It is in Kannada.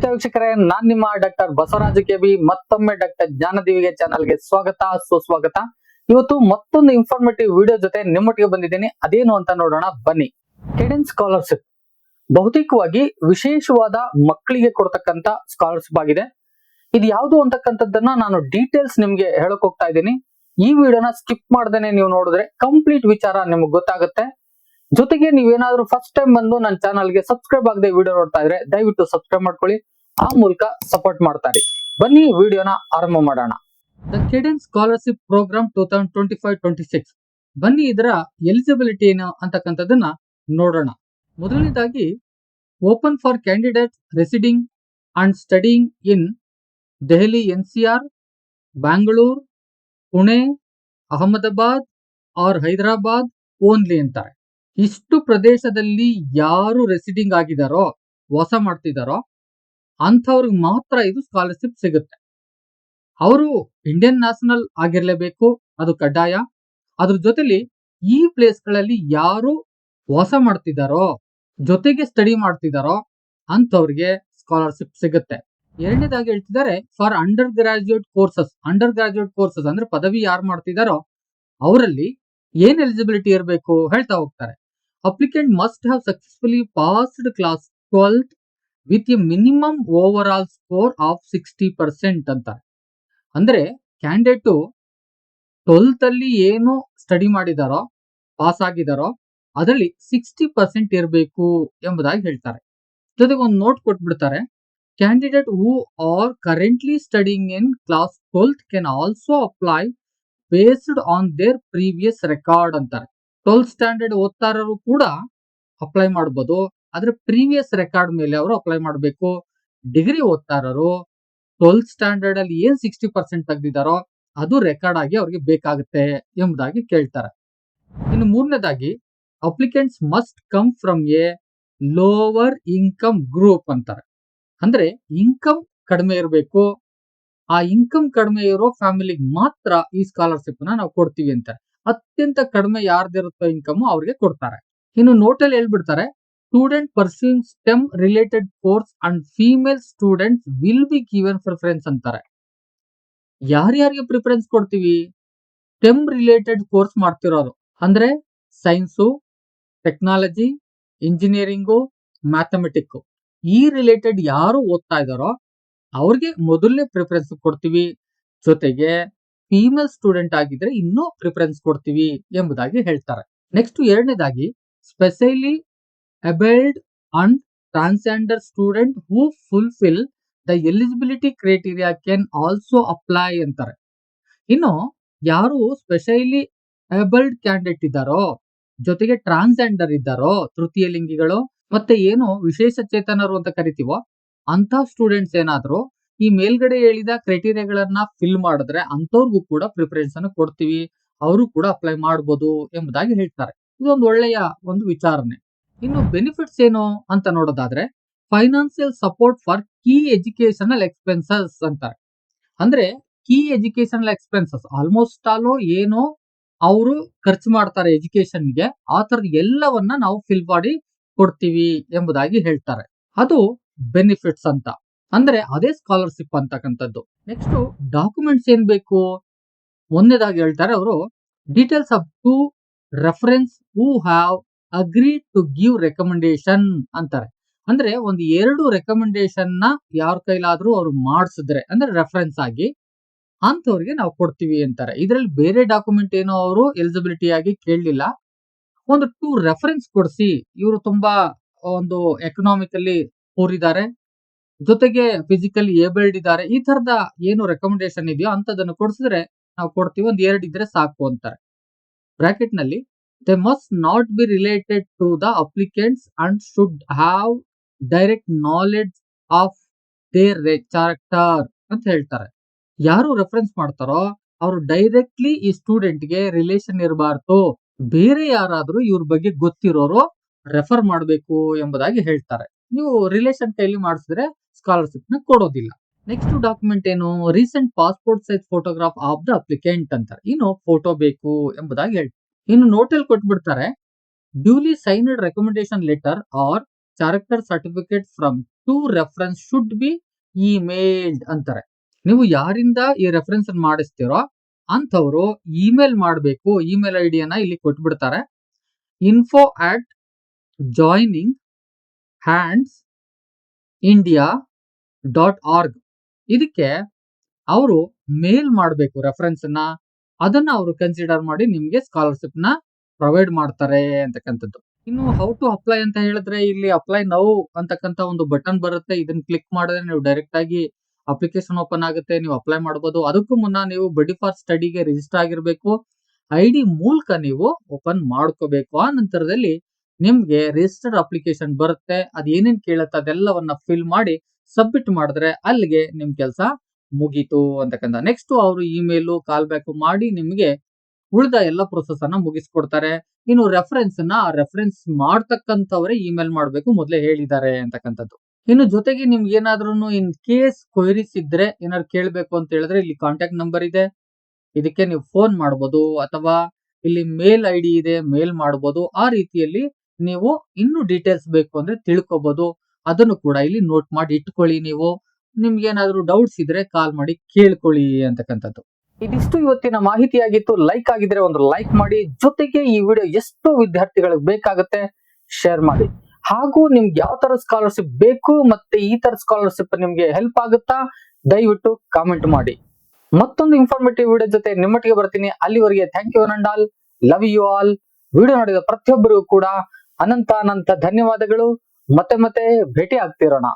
ನಮಸ್ತೆ ವೀಕ್ಷಕರೇ, ನಾನ್ ನಿಮ್ಮ ಡಾಕ್ಟರ್ ಬಸವರಾಜ ಕೆಬಿ, ಮತ್ತೊಮ್ಮೆ ಡಾಕ್ಟರ್ ಜ್ಞಾನದೇವಿಗೆ ಚಾನಲ್ಗೆ ಸ್ವಾಗತ, ಸುಸ್ವಾಗತ. ಇವತ್ತು ಮತ್ತೊಂದು ಇನ್ಫಾರ್ಮೇಟಿವ್ ವಿಡಿಯೋ ಜೊತೆ ನಿಮ್ಮೊಟ್ಟಿಗೆ ಬಂದಿದ್ದೀನಿ. ಅದೇನು ಅಂತ ನೋಡೋಣ, ಬನ್ನಿ. ಕೆಡೆನ್ ಸ್ಕಾಲರ್ಶಿಪ್ ಬಹುತೇಕವಾಗಿ ವಿಶೇಷವಾದ ಮಕ್ಕಳಿಗೆ ಕೊಡ್ತಕ್ಕಂತ ಸ್ಕಾಲರ್ಶಿಪ್ ಆಗಿದೆ ಇದು ಯಾವುದು ಅಂತಕ್ಕಂಥದ್ದನ್ನ ನಾನು ಡೀಟೇಲ್ಸ್ ನಿಮ್ಗೆ ಹೇಳಕ್ ಹೋಗ್ತಾ ಇದ್ದೀನಿ. ಈ ವಿಡಿಯೋನ ಸ್ಕಿಪ್ ಮಾಡ್ದೇನೆ ನೀವು ನೋಡಿದ್ರೆ ಕಂಪ್ಲೀಟ್ ವಿಚಾರ ನಿಮ್ಗೆ ಗೊತ್ತಾಗುತ್ತೆ. ಜೊತೆಗೆ ನೀವೇನಾದ್ರೂ ಫಸ್ಟ್ ಟೈಮ್ ಬಂದು ನನ್ನ ಚಾನಲ್ಗೆ ಸಬ್ಸ್ಕ್ರೈಬ್ ಆಗದೆ ವಿಡಿಯೋ ನೋಡ್ತಾ ಇದ್ರೆ ದಯವಿಟ್ಟು ಸಬ್ಸ್ಕ್ರೈಬ್ ಮಾಡ್ಕೊಳ್ಳಿ. ಆ ಮೂಲಕ ಸಪೋರ್ಟ್ ಮಾಡ್ತಾರೆ. ಬನ್ನಿ ವಿಡಿಯೋನ ಆರಂಭ ಮಾಡೋಣ. The Kaden scholarship program two thousand twenty five twenty six ಬನ್ನಿ ಇದರ ಎಲಿಜಿಬಿಲಿಟಿ ಏನು ಅಂತಕ್ಕಂಥದ್ದನ್ನ ನೋಡೋಣ. ಮೊದಲನೇದಾಗಿ open for candidate residing and studying in Delhi N C R Bangalore Pune Ahmedabad or Hyderabad only ಅಂತಾರೆ. ಇಷ್ಟು ಪ್ರದೇಶದಲ್ಲಿ ಯಾರು ರೆಸಿಡಿಂಗ್ ಆಗಿದಾರೋ, ವಾಸ ಮಾಡ್ತಿದಾರೋ, ಅಂಥವ್ರಿಗೆ ಮಾತ್ರ ಇದು ಸ್ಕಾಲರ್ಶಿಪ್ ಸಿಗುತ್ತೆ. ಅವರು ಇಂಡಿಯನ್ ನ್ಯಾಷನಲ್ ಆಗಿರ್ಲೇಬೇಕು, ಅದು ಕಡ್ಡಾಯ. ಅದ್ರ ಜೊತೆಲಿ ಈ ಪ್ಲೇಸ್ಗಳಲ್ಲಿ ಯಾರು ವಾಸ ಮಾಡ್ತಿದಾರೋ, ಜೊತೆಗೆ ಸ್ಟಡಿ ಮಾಡ್ತಿದಾರೋ, ಅಂಥವ್ರಿಗೆ ಸ್ಕಾಲರ್ಶಿಪ್ ಸಿಗುತ್ತೆ. ಎರಡನೇದಾಗಿ ಹೇಳ್ತಿದ್ದಾರೆ for undergraduate courses undergraduate courses ಅಂದ್ರೆ ಪದವಿ ಯಾರು ಮಾಡ್ತಿದಾರೋ, ಅವರಲ್ಲಿ ಏನ್ ಎಲಿಜಿಬಿಲಿಟಿ ಇರಬೇಕು ಹೇಳ್ತಾ ಹೋಗ್ತಾರೆ. Applicant must have successfully passed class twelfth with a minimum overall score of sixty percent ಅಂತಾರೆ. ಅಂದ್ರೆ ಕ್ಯಾಂಡಿಡೇಟು ಟ್ವೆಲ್ತ್ ಅಲ್ಲಿ ಏನು ಸ್ಟಡಿ ಮಾಡಿದಾರೋ ಪಾಸ್ ಆಗಿದಾರೋ, ಅದರಲ್ಲಿ ಸಿಕ್ಸ್ಟಿ ಪರ್ಸೆಂಟ್ ಇರಬೇಕು ಎಂಬುದಾಗಿ ಹೇಳ್ತಾರೆ. ಜೊತೆಗೆ ಒಂದು ನೋಟ್ ಕೊಟ್ಬಿಡ್ತಾರೆ. Candidate who are currently studying in class twelfth can also apply based on their previous record ಅಂತಾರೆ. ಟ್ವೆಲ್ತ್ ಸ್ಟ್ಯಾಂಡರ್ಡ್ ಓದ್ತಾರೋರು ಕೂಡ ಅಪ್ಲೈ ಮಾಡ್ಬೋದು. ಆದ್ರೆ ಪ್ರೀವಿಯಸ್ ರೆಕಾರ್ಡ್ ಮೇಲೆ ಅವರು ಅಪ್ಲೈ ಮಾಡಬೇಕು. ಡಿಗ್ರಿ ಓದ್ತಾ ಇರೋರು ಟ್ವೆಲ್ತ್ ಸ್ಟ್ಯಾಂಡರ್ಡ್ ಅಲ್ಲಿ ಏನ್ ಸಿಕ್ಸ್ಟಿ ಪರ್ಸೆಂಟ್ ತೆಗ್ದಿದಾರೋ ಅದು ರೆಕಾರ್ಡ್ ಆಗಿ ಅವ್ರಿಗೆ ಬೇಕಾಗುತ್ತೆ ಎಂಬುದಾಗಿ ಕೇಳ್ತಾರೆ. ಇನ್ನು ಮೂರನೇದಾಗಿ applicants must come from a lower income group ಅಂತಾರೆ. ಅಂದ್ರೆ ಇನ್ಕಮ್ ಕಡಿಮೆ ಇರಬೇಕು ಆ ಇನ್ಕಮ್ ಕಡಿಮೆ ಇರೋ ಫ್ಯಾಮಿಲಿಗೆ ಮಾತ್ರ ಈ ಸ್ಕಾಲರ್ಶಿಪ್ನ ನಾವು ಕೊಡ್ತೀವಿ ಅಂತಾರೆ. ಅತ್ಯಂತ ಕಡಿಮೆ ಯಾರ್ದಿರುತ್ತೋ ಇನ್ಕಮ್ ಅವ್ರಿಗೆ ಕೊಡ್ತಾರೆ. ಇನ್ನು ನೋಟಲ್ಲಿ ಹೇಳ್ಬಿಡ್ತಾರೆ student pursuing STEM related course and female students will be given preference ಅಂತಾರೆ. ಯಾರ್ಯಾರಿಗೆ ಪ್ರಿಫರೆನ್ಸ್ ಕೊಡ್ತೀವಿ? ಸ್ಟೆಮ್ ರಿಲೇಟೆಡ್ ಕೋರ್ಸ್ ಮಾಡ್ತಿರೋರು ಅಂದ್ರೆ ಸೈನ್ಸು ಟೆಕ್ನಾಲಜಿ ಇಂಜಿನಿಯರಿಂಗು ಮ್ಯಾಥಮೆಟಿಕ್ ಈ ರಿಲೇಟೆಡ್ ಯಾರು ಓದ್ತಾ ಇದಾರೋ ಅವ್ರಿಗೆ ಮೊದಲನೇ ಪ್ರಿಫರೆನ್ಸ್ ಕೊಡ್ತೀವಿ. ಜೊತೆಗೆ ಫೀಮೇಲ್ ಸ್ಟೂಡೆಂಟ್ ಆಗಿದ್ರೆ ಇನ್ನೂ ಪ್ರಿಫರೆನ್ಸ್ ಕೊಡ್ತೀವಿ ಎಂಬುದಾಗಿ ಹೇಳ್ತಾರೆ. ನೆಕ್ಸ್ಟ್ ಎರಡನೇದಾಗಿ specially abled and transgender student who fulfil the eligibility criteria can also apply ಅಂತಾರೆ. ಇನ್ನು ಯಾರು ಸ್ಪೆಷಲಿ ಅಬಲ್ಡ್ ಕ್ಯಾಂಡಿಡೇಟ್ ಇದ್ದಾರೋ, ಜೊತೆಗೆ ಟ್ರಾನ್ಸ್ಜೆಂಡರ್ ಇದ್ದಾರೋ, ತೃತೀಯ ಲಿಂಗಿಗಳು, ಮತ್ತೆ ಏನು ವಿಶೇಷ ಚೇತನರು ಅಂತ ಕರಿತೀವೋ ಅಂತ ಸ್ಟೂಡೆಂಟ್ಸ್ ಏನಾದ್ರು ಈ ಮೇಲ್ಗಡೆ ಹೇಳಿದ ಕ್ರೈಟೀರಿಯಾಗಳನ್ನ ಫಿಲ್ ಮಾಡಿದ್ರೆ ಅಂತವ್ರಿಗೂ ಕೂಡ ಪ್ರಿಫರೆನ್ಸ್ ಅನ್ನು ಕೊಡ್ತೀವಿ. ಅವರು ಕೂಡ ಅಪ್ಲೈ ಮಾಡಬಹುದು ಎಂಬುದಾಗಿ ಹೇಳ್ತಾರೆ. ಇದೊಂದು ಒಳ್ಳೆಯ ಒಂದು ವಿಚಾರಣೆ. ಇನ್ನು ಬೆನಿಫಿಟ್ಸ್ ಏನು ಅಂತ ನೋಡೋದಾದ್ರೆ financial support for key educational expenses ಅಂತಾರೆ. ಅಂದ್ರೆ ಕೀ ಎಜುಕೇಶನಲ್ ಎಕ್ಸ್ಪೆನ್ಸಸ್ ಆಲ್ಮೋಸ್ಟ್ ಆಲೋ ಏನೋ ಅವರು ಖರ್ಚು ಮಾಡ್ತಾರೆ ಎಜುಕೇಶನ್ಗೆ ಆ ತರದ ಎಲ್ಲವನ್ನ ನಾವು ಫಿಲ್ ಮಾಡಿ ಕೊಡ್ತೀವಿ ಎಂಬುದಾಗಿ ಹೇಳ್ತಾರೆ. ಅದು ಬೆನಿಫಿಟ್ಸ್ ಅಂತ. ಅಂದ್ರೆ ಅದೇ ಸ್ಕಾಲರ್ಶಿಪ್ ಅಂತಕ್ಕಂಥದ್ದು. ನೆಕ್ಸ್ಟ್ ಡಾಕ್ಯುಮೆಂಟ್ಸ್ ಏನ್ ಬೇಕು? ಒಂದೇದಾಗಿ ಹೇಳ್ತಾರೆ ಅವರು details of two reference who have agree to give recommendation ಅಂತಾರೆ. ಅಂದ್ರೆ ಒಂದು ಎರಡು ರೆಕಮೆಂಡೇಶನ್ನ ಯಾರ ಕೈಲಾದ್ರೂ ಅವ್ರು ಮಾಡಿಸಿದ್ರೆ, ಅಂದ್ರೆ ರೆಫರೆನ್ಸ್ ಆಗಿ ಅಂತವ್ರಿಗೆ ನಾವು ಕೊಡ್ತೀವಿ ಅಂತಾರೆ. ಇದರಲ್ಲಿ ಬೇರೆ ಡಾಕ್ಯುಮೆಂಟ್ ಏನೋ ಅವರು ಎಲಿಜಿಬಿಲಿಟಿ ಆಗಿ ಕೇಳಲಿಲ್ಲ. ಒಂದು ಟೂ ರೆಫರೆನ್ಸ್ ಕೊಡಿಸಿ, ಇವರು ತುಂಬಾ ಒಂದು ಎಕನಾಮಿಕಲಿ ಪೂರಿದ್ದಾರೆ ಜೊತೆಗೆ ಫಿಸಿಕಲಿ ಏಬಲ್ಡ್ ಇದ್ದಾರೆ. ಈ ತರದ ಏನು ರೆಕಮೆಂಡೇಶನ್ ಇದೆಯೋ ಅಂತದನ್ನು ಕೊಡಿಸಿದ್ರೆ ನಾವು ಕೊಡ್ತೀವಿ. ಒಂದ್ ಎರಡು ಇದ್ರೆ ಸಾಕು ಅಂತಾರೆ. ಬ್ರಾಕೆಟ್ನಲ್ಲಿ they must not be related to the applicants and should have direct knowledge of their character ಅಂತ ಹೇಳ್ತಾರೆ. ಯಾರು ರೆಫರೆನ್ಸ್ ಮಾಡ್ತಾರೋ ಅವರು ಡೈರೆಕ್ಟ್ಲಿ ಈ ಸ್ಟೂಡೆಂಟ್ಗೆ ರಿಲೇಷನ್ ಇರಬಾರ್ದು. ಬೇರೆ ಯಾರಾದ್ರೂ ಇವ್ರ ಬಗ್ಗೆ ಗೊತ್ತಿರೋರು ರೆಫರ್ ಮಾಡಬೇಕು ಎಂಬುದಾಗಿ ಹೇಳ್ತಾರೆ. ನೀವು ರಿಲೇಷನ್ ಕೈಲಿ ಮಾಡಿಸಿದ್ರೆ ಸ್ಕಾಲರ್ಶಿಪ್ನ ಕೊಡೋದಿಲ್ಲ. ನೆಕ್ಸ್ಟ್ ಡಾಕ್ಯುಮೆಂಟ್ ಏನು? Recent passport size photograph of the applicant ಅಂತಾರೆ. ಇನ್ನು ಫೋಟೋ ಬೇಕು ಎಂಬುದಾಗಿ ಹೇಳಿ ಇನ್ನು ನೋಟಲ್ ಕೊಟ್ಬಿಡ್ತಾರೆ duly signed recommendation letter or character certificate from two reference should be emailed ಅಂತಾರೆ. ನೀವು ಯಾರಿಂದ ಈ ರೆಫರೆನ್ಸ್ ಮಾಡಿಸ್ತೀರೋ ಅಂಥವ್ರು ಇಮೇಲ್ ಮಾಡಬೇಕು. ಇಮೇಲ್ ಐಡಿಯನ್ನ ಡಿಯನ್ನ ಇಲ್ಲಿ ಕೊಟ್ಬಿಡ್ತಾರೆ. Info at joining hands India dot org ಇದಕ್ಕೆ ಅವರು ಮೇಲ್ ಮಾಡಬೇಕು ರೆಫರೆನ್ಸ್ನ. ಅದನ್ನ ಅವರು ಕನ್ಸಿಡರ್ ಮಾಡಿ ನಿಮಗೆ ಸ್ಕಾಲರ್ಶಿಪ್ನ ಪ್ರೊವೈಡ್ ಮಾಡ್ತಾರೆ ಅಂತಕ್ಕಂಥದ್ದು. ಇನ್ನು ಹೌ ಟು ಅಪ್ಲೈ ಅಂತ ಹೇಳಿದ್ರೆ ಇಲ್ಲಿ ಅಪ್ಲೈ ನೌ ಅಂತಕ್ಕಂಥ ಒಂದು ಬಟನ್ ಬರುತ್ತೆ. ಇದನ್ನ ಕ್ಲಿಕ್ ಮಾಡಿದ್ರೆ ನೀವು ಡೈರೆಕ್ಟ್ ಆಗಿ ಅಪ್ಲಿಕೇಶನ್ ಓಪನ್ ಆಗುತ್ತೆ. ನೀವು ಅಪ್ಲೈ ಮಾಡಬಹುದು ಅದಕ್ಕೂ ಮುನ್ನ ನೀವು ಬಡಿ ಫಾರ್ ಸ್ಟಡಿಗೆ ರಿಜಿಸ್ಟರ್ ಆಗಿರಬೇಕು. ಐ ಡಿ ಮೂಲಕ ನೀವು ಓಪನ್ ಮಾಡ್ಕೋಬೇಕು. ಆ ನಂತರದಲ್ಲಿ ನಿಮ್ಗೆ ರಿಜಿಸ್ಟರ್ಡ್ ಅಪ್ಲಿಕೇಶನ್ ಬರುತ್ತೆ, ಅದ್ ಏನೇನ್ ಕೇಳುತ್ತೆ ಅದೆಲ್ಲವನ್ನ ಫಿಲ್ ಮಾಡಿ ಸಬ್ಮಿಟ್ ಮಾಡಿದ್ರೆ ಅಲ್ಲಿಗೆ ನಿಮ್ ಕೆಲಸ ಮುಗೀತು ಅಂತಕ್ಕಂಥ. ನೆಕ್ಸ್ಟ್ ಅವರು ಇಮೇಲ್ ಕಾಲ್ ಬ್ಯಾಕ್ ಮಾಡಿ ನಿಮ್ಗೆ ಉಳಿದ ಎಲ್ಲ ಪ್ರೊಸೆಸ್ ಅನ್ನ ಮುಗಿಸ್ಕೊಡ್ತಾರೆ. ಇನ್ನು ರೆಫರೆನ್ಸ್ನ ರೆಫರೆನ್ಸ್ ಮಾಡ್ತಕ್ಕಂಥವ್ರೆ ಇಮೇಲ್ ಮಾಡಬೇಕು ಮೊದಲೇ ಹೇಳಿದ್ದಾರೆ ಅಂತಕ್ಕಂಥದ್ದು. ಇನ್ನು ಜೊತೆಗೆ ನಿಮ್ಗೆ ಏನಾದ್ರೂ ಇನ್ ಕೇಸ್ ಕ್ವೈರೀಸ್ ಇದ್ರೆ ಏನಾದ್ರು ಕೇಳಬೇಕು ಅಂತ ಹೇಳಿದ್ರೆ ಇಲ್ಲಿ ಕಾಂಟ್ಯಾಕ್ಟ್ ನಂಬರ್ ಇದೆ. ಇದಕ್ಕೆ ನೀವು ಫೋನ್ ಮಾಡ್ಬೋದು ಅಥವಾ ಇಲ್ಲಿ ಮೇಲ್ ಐ ಡಿ ಇದೆ ಮೇಲ್ ಮಾಡ್ಬೋದು. ಆ ರೀತಿಯಲ್ಲಿ ನೀವು ಇನ್ನು ಡೀಟೇಲ್ಸ್ ಬೇಕು ಅಂದ್ರೆ ತಿಳ್ಕೊಬಹುದು ಅದನ್ನು ಕೂಡ ಇಲ್ಲಿ ನೋಟ್ ಮಾಡಿ ಇಟ್ಕೊಳ್ಳಿ ನೀವು. ನಿಮ್ಗೆ ಏನಾದ್ರು ಡೌಟ್ಸ್ ಇದ್ರೆ ಕಾಲ್ ಮಾಡಿ ಕೇಳ್ಕೊಳ್ಳಿ ಅಂತಕ್ಕಂಥದ್ದು. ಇದಿಷ್ಟು ಇವತ್ತಿನ ಮಾಹಿತಿಯಾಗಿತ್ತು. ಲೈಕ್ ಆಗಿದ್ರೆ ಒಂದು ಲೈಕ್ ಮಾಡಿ. ಜೊತೆಗೆ ಈ ವಿಡಿಯೋ ಎಷ್ಟು ವಿದ್ಯಾರ್ಥಿಗಳಿಗೆ ಬೇಕಾಗುತ್ತೆ ಶೇರ್ ಮಾಡಿ. ಹಾಗೂ ನಿಮ್ಗೆ ಯಾವ ತರ ಸ್ಕಾಲರ್ಶಿಪ್ ಬೇಕು ಮತ್ತೆ ಈ ತರ ಸ್ಕಾಲರ್ಶಿಪ್ ನಿಮ್ಗೆ ಹೆಲ್ಪ್ ಆಗುತ್ತಾ ದಯವಿಟ್ಟು ಕಾಮೆಂಟ್ ಮಾಡಿ. ಮತ್ತೊಂದು ಇನ್ಫಾರ್ಮೇಟಿವ್ ವಿಡಿಯೋ ಜೊತೆ ನಿಮ್ಮೊಟ್ಟಿಗೆ ಬರ್ತೀನಿ. ಅಲ್ಲಿವರೆಗೆ ಥ್ಯಾಂಕ್ ಯು ನಂಡಾಲ್ ಲವ್ ಯು ಆಲ್ ವಿಡಿಯೋ ನೋಡಿದ ಪ್ರತಿಯೊಬ್ಬರಿಗೂ ಕೂಡ ಅನಂತ ಅನಂತ ಧನ್ಯವಾದಗಳು. ಮತ್ತೆ ಮತ್ತೆ ಭೇಟಿ ಆಗ್ತಿರೋಣ